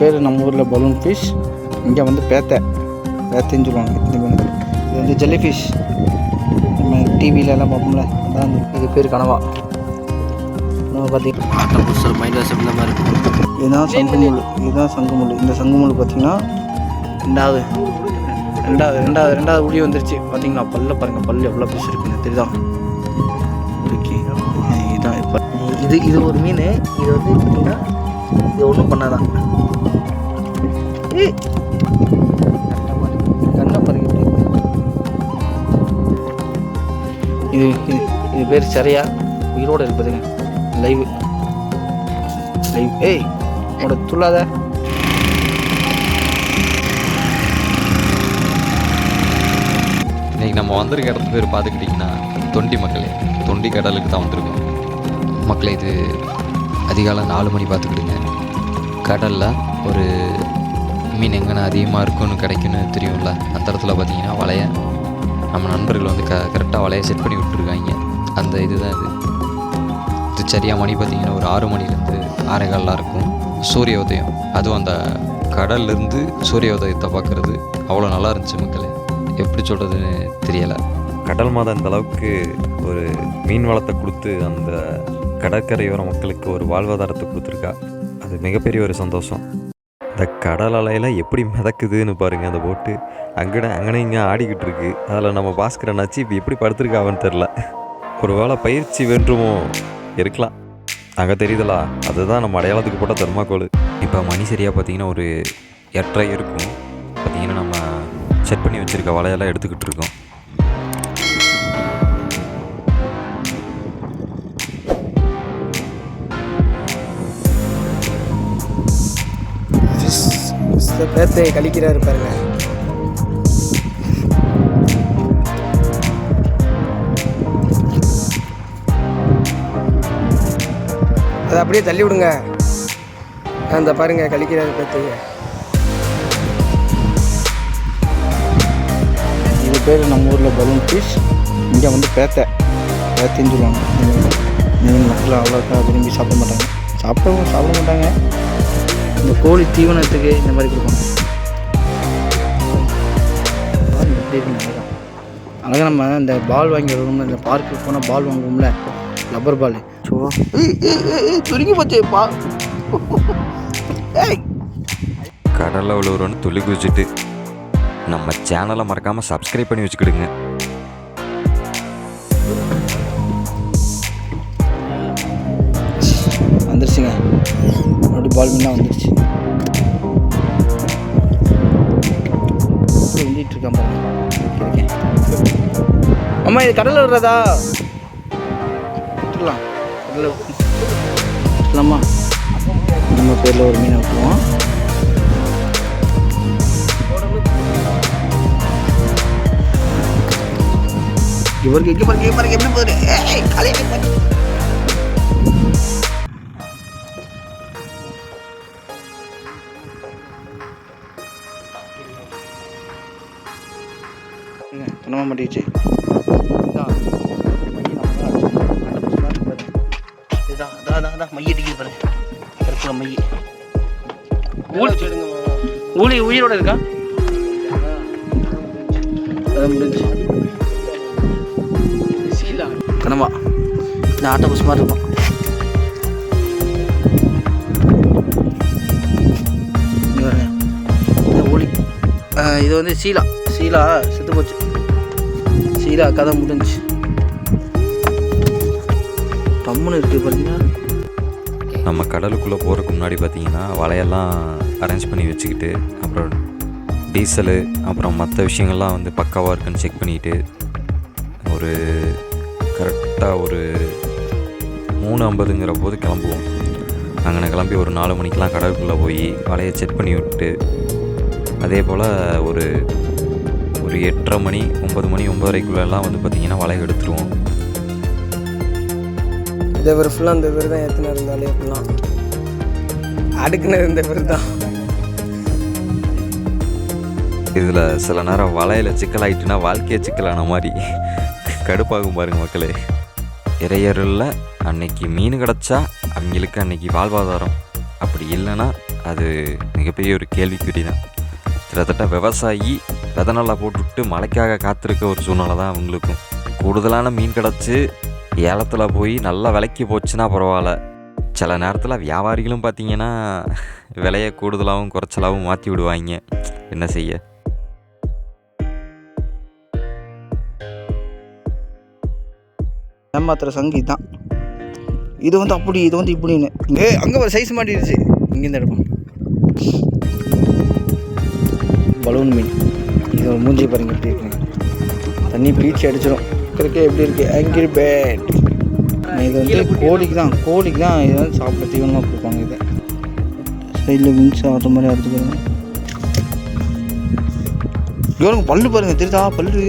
பேர் நம்ம ஊரில் பலூன் ஃபிஷ் இங்கே வந்து பேத்தை. பேத்தைன்னு சொல்லுவாங்க இந்த மீன் இது வந்து ஜெல்லி ஃபிஷ் நம்ம டிவியில எல்லாம் பார்ப்போம்ல அதான் இது பேர் கனவா. நம்ம பார்த்தீங்கன்னா மைண்ட் வாஷ் இந்த மாதிரி இதுதான் சங்குமுள் இதுதான் சங்குமுள் இந்த சங்குமுள் பார்த்தீங்கன்னா ரெண்டாவது. ரெண்டாவது ரெண்டாவது ரெண்டாவது உளி வந்துருச்சு. பார்த்தீங்களா? பல்ல பாருங்க பல்லு எவ்வளோ பீஸ் இருக்குன்னு தெரியுதா? ஓகே இதுதான் இப்போ. இது இது ஒரு மீன். இது வந்து பார்த்தீங்கன்னா இது ஒன்றும் பண்ணாதான் இது இது இது பேர் சரியா? உயிரோட இருப்பதுங்க. லைவ் லைவ் ஏய் உன்னோட துள்ளாத. இன்னைக்கு நம்ம வந்திருக்க இடத்து பேர் பார்த்துக்கிட்டிங்கன்னா தொண்டி மக்களே. தொண்டி கடலுக்கு தான் வந்திருக்கோம். மக்களே இது அதிகாலம் நாலு மணி பார்த்துக்கிடுங்க. கடலில் ஒரு மீன் எங்கன்னா அதிகமாக இருக்குன்னு கிடைக்குன்னு தெரியும்ல? அந்த இடத்துல பார்த்தீங்கன்னா வலைய நம்ம நண்பர்கள் வந்து க கரெக்டாக வலையை செட் பண்ணி விட்டுருக்காங்க. அந்த இதுதான் இது. இது சரியாக மணி பார்த்திங்கன்னா ஒரு ஆறு மணிலேருந்து ஆறே கால்லாம் இருக்கும். சூரிய உதயம். அதுவும் அந்த கடல்லேருந்து சூரிய உதயத்தை பார்க்குறது அவ்வளோ நல்லா இருந்துச்சு மக்களே. எப்படி சொல்கிறதுன்னு தெரியலை. கடல் மாதம் இந்த அளவுக்கு ஒரு மீன் வளத்தை கொடுத்து அந்த கடற்கரையோர மக்களுக்கு ஒரு வாழ்வாதாரத்தை கொடுத்துருக்கா. அது மிகப்பெரிய ஒரு சந்தோஷம். இந்த கடல் அலையில் எப்படி மிதக்குதுன்னு பாருங்கள் அந்த போட்டு அங்கட அங்கனே இங்கே ஆடிக்கிட்டு இருக்கு. அதில் நம்ம பாஸ்கர் ஆச்சு இப்போ எப்படி படுத்துருக்காவன்னு தெரில ஒரு வேளை பயிற்சி வென்றுமோ? இருக்கலாம். அங்கே தெரியுதுலா? அதுதான் நம்ம அடையாளத்துக்கு போட்ட தர்மாக்கோள். இப்போ மணி சரியாக பார்த்தீங்கன்னா ஒரு எட்டரை இருக்கும். பார்த்தீங்கன்னா நம்ம செட் பண்ணி வச்சுருக்க வலையெல்லாம் எடுத்துக்கிட்டு இருக்கோம். பேர்த்தை கழிக்கிறாரு பாருங்க. அதை அப்படியே தள்ளி விடுங்க அந்த பாருங்க கழிக்கிறாரு பேர்த்தைய இது பேர் நம்ம ஊரில் பலூன் ஃபிஷ் இங்கே வந்து பேத்தை பேத்தைன்னு சொல்லுவாங்க. மீன். மீன் மக்கள் அவ்வளோக்கா விரும்பி சாப்பிட மாட்டாங்க. சாப்பிடவும் சாப்பிட மாட்டாங்க. இந்த கோழி தீவனத்துக்கு இந்த மாதிரி பாருங்க எப்படி இருக்குன்னு அழகாக நம்ம இந்த பால் வாங்கி வருவோம்ல இந்த பார்க்குக்கு போனால் பால் வாங்குவோம்ல ரப்பர் பால் ஸோ சுருங்கி போச்சு பா. ஏய். கடலில் உள்ளவரோன்னு துள்ளி குதிச்சுட்டு நம்ம சேனலை மறக்காமல் சப்ஸ்கிரைப் பண்ணி வச்சுக்கிடுங்க. வந்துருச்சுங்க. அப்படி பால் மீனாக வந்துடுச்சு எப்படி வந்துட்டு இருக்கான் பாருங்க. இருக்கேன். அம்மா இது கடலில் விடுறதா? விட்டுலாம் கடலில் விட்டுலாமா நம்ம பேரில் ஒரு மீனை விட்டுருவோம். இவருக்கு இங்கே பாருங்க இங்கே பாருங்க எப்படி போகுது இருக்கு பாரு. இதுதான் அதான் அதான் மைய அடிக்குது பாருங்க. கருப்புல மைய. ஊழி உயிரோட இருக்கா? முடிஞ்சு. சீலா. கனவா. இந்த ஆட்டோ பஸ் மாதிரி இருக்கும் இது வந்து சீலா. சீலா செத்து போச்சு. ஹீரா கதை முடிஞ்சு டம்முன்னு இருக்குது பார்த்தீங்கன்னா நம்ம கடலுக்குள்ளே போகிறதுக்கு முன்னாடி பார்த்தீங்கன்னா வலையெல்லாம் அரேஞ்ச் பண்ணி வச்சுக்கிட்டு அப்புறம் டீசலு அப்புறம் மற்ற விஷயங்கள்லாம் வந்து பக்காவாக இருக்குன்னு செக் பண்ணிக்கிட்டு ஒரு கரெக்டாக ஒரு மூணு ஐம்பதுங்கிற போது கிளம்புவோம். அங்கே கிளம்பி ஒரு நாலு மணிக்கெலாம் கடலுக்குள்ளே போய் வலையை செக் பண்ணி விட்டு அதே போல் ஒரு ஒரு எட்டரை மணி ஒம்பது மணி ஒம்பதரைக்குள்ளெல்லாம் வந்து பார்த்திங்கன்னா வலையை எடுத்துருவோம். இந்த இவர் ஃபுல்லாக அந்த இவர் தான் ஏற்றின இருந்தாலே ஃபுல்லாக அடுக்குனது இந்த இவர் தான். இதில் சில நேரம் வலையில் சிக்கலாயிட்டுனா வாழ்க்கையே சிக்கலான மாதிரி. கடுப்பாகும் பாருங்க மக்களே. இறையருளில் அன்னைக்கு மீன் கிடச்சா அவங்களுக்கு அன்னைக்கு வாழ்வாதாரம். அப்படி இல்லைன்னா அது மிகப்பெரிய ஒரு கேள்விக்குறி தான். கிட்டத்தட்ட விவசாயி விதை நல்லா போட்டுவிட்டு மழைக்காக காத்திருக்க ஒரு சூழ்நிலை தான் அவங்களுக்கும் கூடுதலான மீன் கிடச்சி ஏலத்தில் போய் நல்லா விலைக்கு போச்சுன்னா பரவாயில்ல. சில நேரத்தில் வியாபாரிகளும் பார்த்தீங்கன்னா விலையை கூடுதலாகவும் குறைச்சலாகவும் மாற்றி விடுவாங்க. என்ன செய்ய? ஏமாத்துற சங்கு இதுதான் இது வந்து அப்படி இது வந்து இப்படின்னு. ஏ அங்கே ஒரு சைஸ் மாட்டிடுச்சு. இங்கேருந்து எடுப்போம். பலூன் மீன். இது ஒரு மூஞ்சி பாருங்க எப்படி இருக்குங்க தண்ணி பீச்சு அடிச்சிடும் இருக்கிறக்கே எப்படி இருக்கு? ஆங்கிரி பேட் இது வந்து கோழிக்கு தான் கோழிக்கு தான் இது வந்து சாப்பிட தீவனமாக கொடுப்பாங்க இது. சைடில் விங்ஸ் ஆடுற மாதிரி அறுத்துக்கிறாங்க இவனுக்கு பல்லு பாருங்க தெரியுதா? பல்லு.